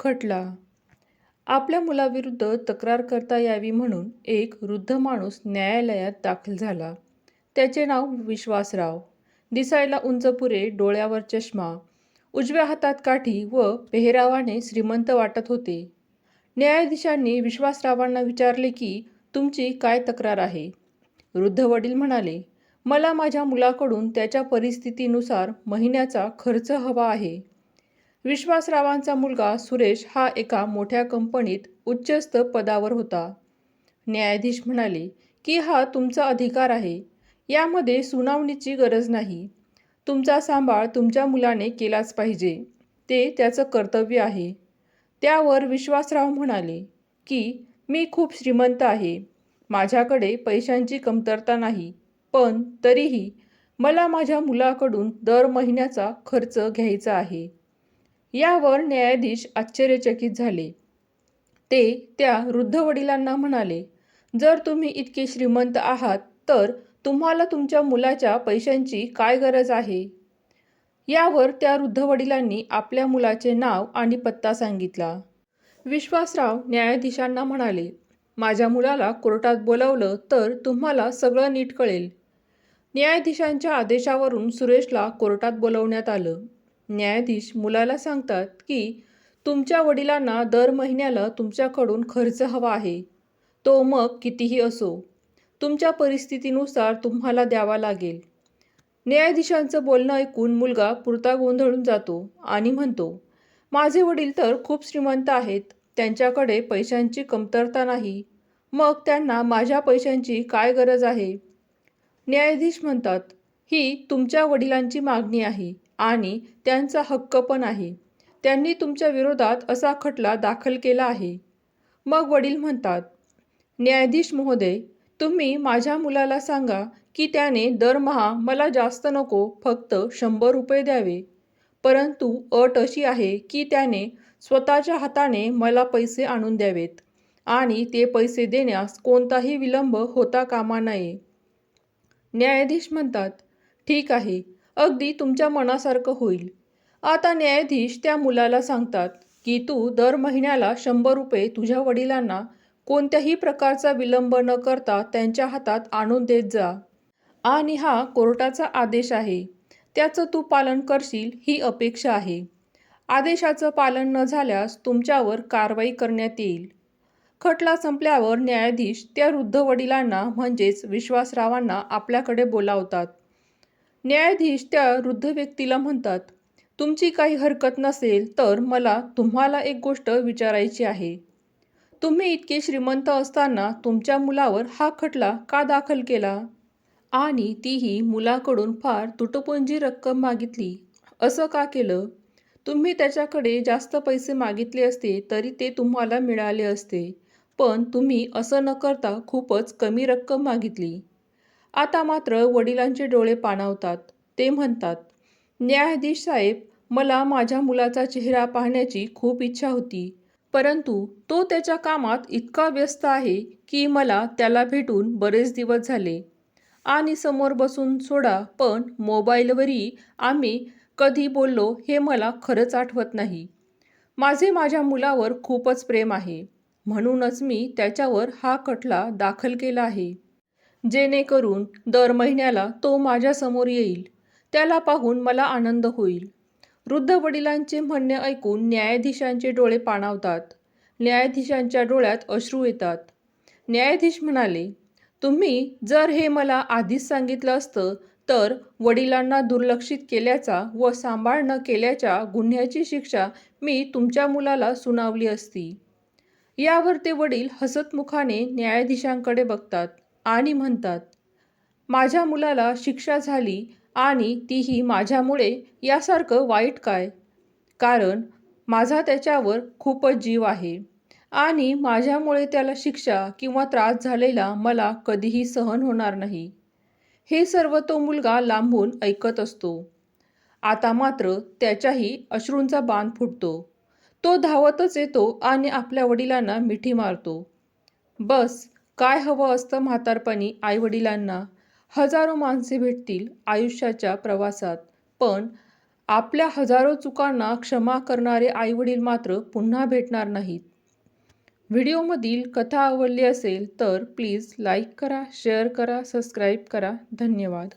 खटला. आपल्या मुलाविरुद्ध तक्रार करता यावी म्हणून एक वृद्ध माणूस न्यायालयात दाखल झाला. त्याचे नाव विश्वासराव. दिसायला उंचपुरे डोळ्यावर चष्मा. उजव्या हातात काठी व पेहरावाने श्रीमंत वाटत होते. न्यायाधीशांनी विश्वासरावांना विचारले की तुमची काय तक्रार आहे? वृद्ध वडील म्हणाले मला माझ्या मुलाकडून त्याच्या परिस्थितीनुसार महिन्याचा खर्च हवा आहे. विश्वासरावांचा मुलगा सुरेश हा एका मोठ्या कंपनीत उच्चस्थ पदावर होता. न्यायाधीश म्हणाले की हा तुमचा अधिकार आहे. यामध्ये सुनावणीची गरज नाही. तुमचा सांभाळ तुमच्या मुलाने केलाच पाहिजे. ते त्याचं कर्तव्य आहे. त्यावर विश्वासराव म्हणाले की मी खूप श्रीमंत आहे. माझ्याकडे पैशांची कमतरता नाही. पण तरीही मला माझ्या मुलाकडून दर महिन्याचा खर्च घ्यायचा आहे. यावर न्यायाधीश आश्चर्यचकित झाले. ते त्या वृद्ध वडिलांना म्हणाले जर तुम्ही इतके श्रीमंत आहात तर तुम्हाला तुमच्या मुलाच्या पैशांची काय गरज आहे यावर त्या वृद्ध वडिलांनी आपल्या मुलाचे नाव आणि पत्ता सांगितला. विश्वासराव न्यायाधीशांना म्हणाले माझ्या मुलाला कोर्टात बोलावलं तर तुम्हाला सगळं नीट कळेल न्यायाधीशांच्या आदेशावरून सुरेशला कोर्टात बोलवण्यात आलं. न्यायाधीश मुलाला सांगतात की तुमच्या वडिलांना दर महिन्याला तुमच्याकडून खर्च हवा आहे. तो मग कितीही असो तुमच्या परिस्थितीनुसार तुम्हाला द्यावा लागेल. न्यायाधीशांचं बोलणं ऐकून मुलगा पुरता गोंधळून जातो आणि म्हणतो माझे वडील तर खूप श्रीमंत आहेत त्यांच्याकडे पैशांची कमतरता नाही. मग त्यांना माझ्या पैशांची काय गरज आहे? न्यायाधीश म्हणतात ही तुमच्या वडिलांची मागणी आहे. आणि त्यांचा हक्क पण आहे. त्यांनी तुमच्या विरोधात असा खटला दाखल केला आहे. मग वडील म्हणतात न्यायाधीश महोदय तुम्ही माझ्या मुलाला सांगा की त्याने दरमहा मला जास्त नको फक्त शंभर रुपये द्यावे. परंतु अट अशी आहे की त्याने स्वतःच्या हाताने मला पैसे आणून द्यावेत आणि ते पैसे देण्यास कोणताही विलंब होता कामा नये. न्यायाधीश म्हणतात ठीक आहे. अगदी तुमच्या मनासारखं होईल. आता न्यायाधीश त्या मुलाला सांगतात की तू दर महिन्याला शंभर रुपये तुझ्या वडिलांना कोणत्याही प्रकारचा विलंब न करता त्यांच्या हातात आणून देत जा. आणि हा कोर्टाचा आदेश आहे. त्याचं तू पालन करशील ही अपेक्षा आहे. आदेशाचं पालन न झाल्यास तुमच्यावर कारवाई करण्यात येईल. खटला संपल्यावर न्यायाधीश त्या वृद्ध वडिलांना म्हणजेच विश्वासरावांना आपल्याकडे बोलावतात. न्यायाधीश त्या वृद्ध व्यक्तीला म्हणतात तुमची काही हरकत नसेल तर मला तुम्हाला एक गोष्ट विचारायची आहे. तुम्ही इतके श्रीमंत असताना तुमच्या मुलावर हा खटला का दाखल केला आणि तीही मुलाकडून फार तुटपुंजी रक्कम मागितली. असं का केलं? तुम्ही त्याच्याकडे जास्त पैसे मागितले असते तरी ते तुम्हाला मिळाले असते. पण तुम्ही असं न करता खूपच कमी रक्कम मागितली. आता मात्र वडिलांचे डोळे पाणावतात. ते म्हणतात न्यायाधीश साहेब मला माझ्या मुलाचा चेहरा पाहण्याची खूप इच्छा होती. परंतु तो त्याच्या कामात इतका व्यस्त आहे की मला त्याला भेटून बरेच दिवस झाले. आणि समोर बसून सोडा पण मोबाईलवरही आम्ही कधी बोललो हे मला खरंच आठवत नाही. माझे माझ्या मुलावर खूपच प्रेम आहे. म्हणूनच मी त्याच्यावर हा खटला दाखल केला आहे. जेणेकरून दर महिन्याला तो माझ्यासमोर येईल. त्याला पाहून मला आनंद होईल. वृद्ध वडिलांचे म्हणणे ऐकून न्यायाधीशांचे डोळे पाणावतात. न्यायाधीशांच्या डोळ्यात अश्रू येतात. न्यायाधीश म्हणाले तुम्ही जर हे मला आधीच सांगितलं असतं तर वडिलांना दुर्लक्षित केल्याचा व सांभाळ न केल्याच्या गुन्ह्याची शिक्षा मी तुमच्या मुलाला सुनावली असती. यावर ते वडील हसतमुखाने न्यायाधीशांकडे बघतात. आणि म्हणतात माझ्या मुलाला शिक्षा झाली आणि तीही माझ्यामुळे यासारखं वाईट काय? कारण माझा त्याच्यावर खूपच जीव आहे आणि माझ्यामुळे त्याला शिक्षा किंवा त्रास झालेला मला कधीही सहन होणार नाही. हे सर्व तो मुलगा लांबून ऐकत असतो. आता मात्र त्याच्याही अश्रूंचा बांध फुटतो. तो धावतच येतो आणि आपल्या वडिलांना मिठी मारतो. बस काय हवं असतं म्हातारपणी आईवडिलांना? हजारो माणसे भेटतील आयुष्याच्या प्रवासात. पण आपल्या हजारो चुकांना क्षमा करणारे आईवडील मात्र पुन्हा भेटणार नाहीत. व्हिडिओमधील कथा आवडली असेल तर प्लीज लाईक करा शेअर करा सबस्क्राईब करा. धन्यवाद.